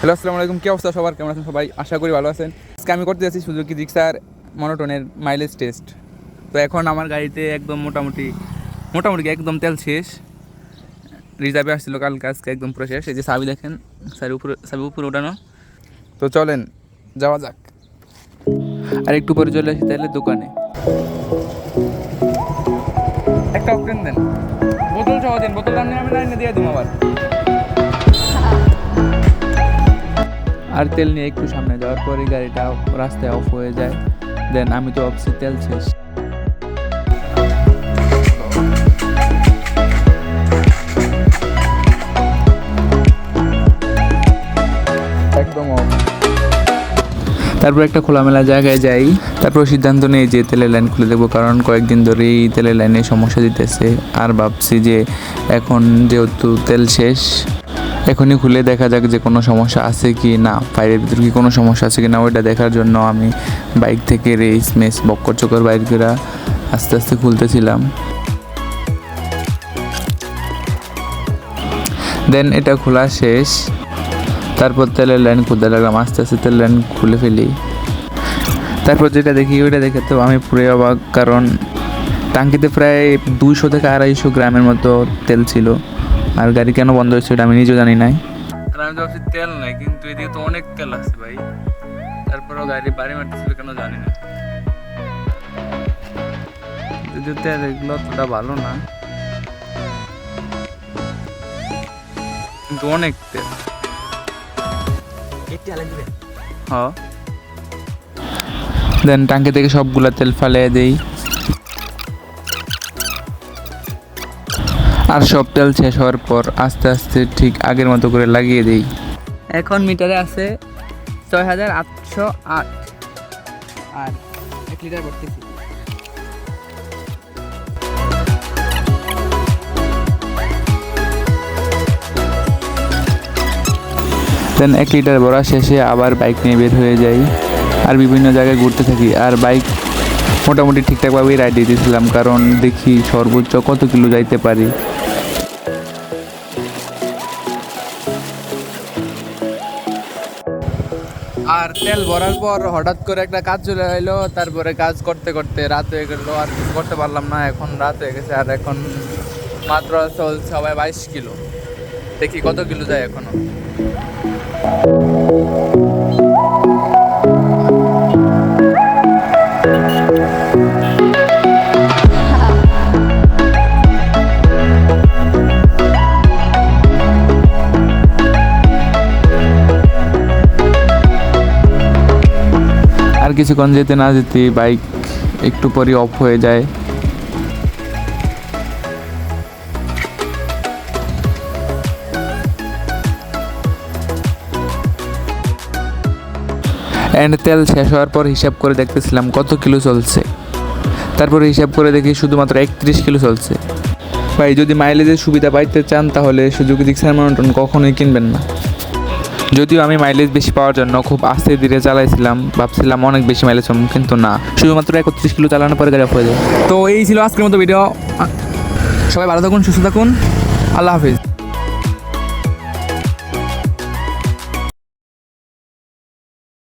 Hello, আসসালামু আলাইকুম। কী অবস্থা সবার? কেমন আছেন সবাই? আশা করি ভালো আছেন। আজকে আমি করতে যাচ্ছি সুজুকি জিক্সার মনোটনের মাইলেজ টেস্ট তো এখন আমার গাড়িতে একদম মোটামুটি মোটামুটি একদম তেল শেষ। রিজার্ভে আসছিল কালকে, আজকে একদম পুরো শেষ। এই যে সাবি দেখেন সাবি উপরে সাবি উপরে ওঠানো তো চলেন, যাওয়া যাক। আর একটু পরে চলে আসি তাহলে দোকানে। একটা অপশন দেন। বোতল সহ দিন, বোতল আমি আমি লাইনে দিয়ে দিন আবার। আর তেল নিয়ে একটু সামনে যাওয়ার পরে গাড়িটা রাস্তায় অফ হয়ে যায়। দেন আমি তো অফিসে তেল শেষ। তারপর একটা খোলামেলা জায়গায় যাই। তারপর সিদ্ধান্ত নেই যে তেলের লাইন খুলে দেবো কারণ কয়েকদিন ধরেই তেলের লাইনে সমস্যা দিতেছে। আর ভাবছি যে এখন যেহেতু তেল শেষ এখনই খুলে দেখা যাক যে কোনো সমস্যা আছে কি না। ফায়ারের ভিতরে কি কোনো সমস্যা আছে কি না, ওইটা দেখার জন্য আমি বাইক থেকে রেস মেস বক্কর চকর বাইক করে আস্তে আস্তে খুলতেছিলাম। দেন এটা খোলা শেষ। তারপর তেলের লাইন খুলতে লাগলাম, আস্তে আস্তে তেলের লাইন খুলে ফেলি। তারপর যেটা দেখি ওইটা দেখে তো আমি পুরো অবাক, কারণ টাঙ্কিতে প্রায় দুইশো থেকে আড়াইশো গ্রামের মতো তেল ছিল। আর গাড়ি কেন বন্ধ হয়েছে এটা আমি নিজেও জানি নাই। আর আমি তো ভাবছি তেল নাই কিন্তু এদিকে তো অনেক তেল আছে ভাই। তারপরেও গাড়ি বাড়ি মারতেছিল কেন জানি না। যদিও তেল এগুলো অতটা ভালো না কিন্তু অনেক তেল। হ্যাঁ দেন টাঙ্কি থেকে সবগুলা তেল ফালিয়ে দেই। আর সব তেল শেষ হওয়ার পর আস্তে আস্তে ঠিক আগের মতো করে লাগিয়ে দেই। এখন মিটারে আছে ছয় হাজার আটশো আট। আর এক লিটার ভরতেছি দেন এক লিটার ভরা শেষে আবার বাইক নিয়ে বের হয়ে যাই। আর বিভিন্ন জায়গায় ঘুরতে থাকি। আর বাইক মোটামুটি ঠিকঠাকভাবেই রাইড দিতেছিলাম কারণ দেখি সর্বোচ্চ কত কিলো যাইতে পারি। আর তেল ভরার পর হঠাৎ করে একটা কাজ চলে এলো তারপরে কাজ করতে করতে রাত হয়ে গেলো, আর কিছু করতে পারলাম না, এখন রাত হয়ে গেছে, আর এখন মাত্র চলছে সবাই বাইশ কিলো। দেখি কত কিলো যায় এখনও। আর কিছুক্ষণ যেতে না যেতে বাইক একটু পরই অফ হয়ে যায়। অ্যান্ড তেল শেষ হওয়ার পর হিসাব করে দেখতেছিলাম কত কিলো চলছে। তারপরে হিসাব করে দেখি শুধুমাত্র একত্রিশ কিলো চলছে। ভাই, যদি মাইলেজের সুবিধা পাইতে চান তাহলে সুযোগ দিক্সার মনোটন কখনোই কিনবেন না। যদিও আমি মাইলেজ বেশি পাওয়ার জন্য খুব আস্তে ধীরে চালাইছিলাম, ভাবছিলাম অনেক বেশি মাইলেজ পাবো, কিন্তু না। শুধুমাত্র একত্রিশ কিলো চালানোর পরে গাড়ি হয়ে যায়। তো এই ছিল আজকের মতো ভিডিও সবাই ভালো থাকুন, সুস্থ থাকুন। আল্লাহ হাফিজ।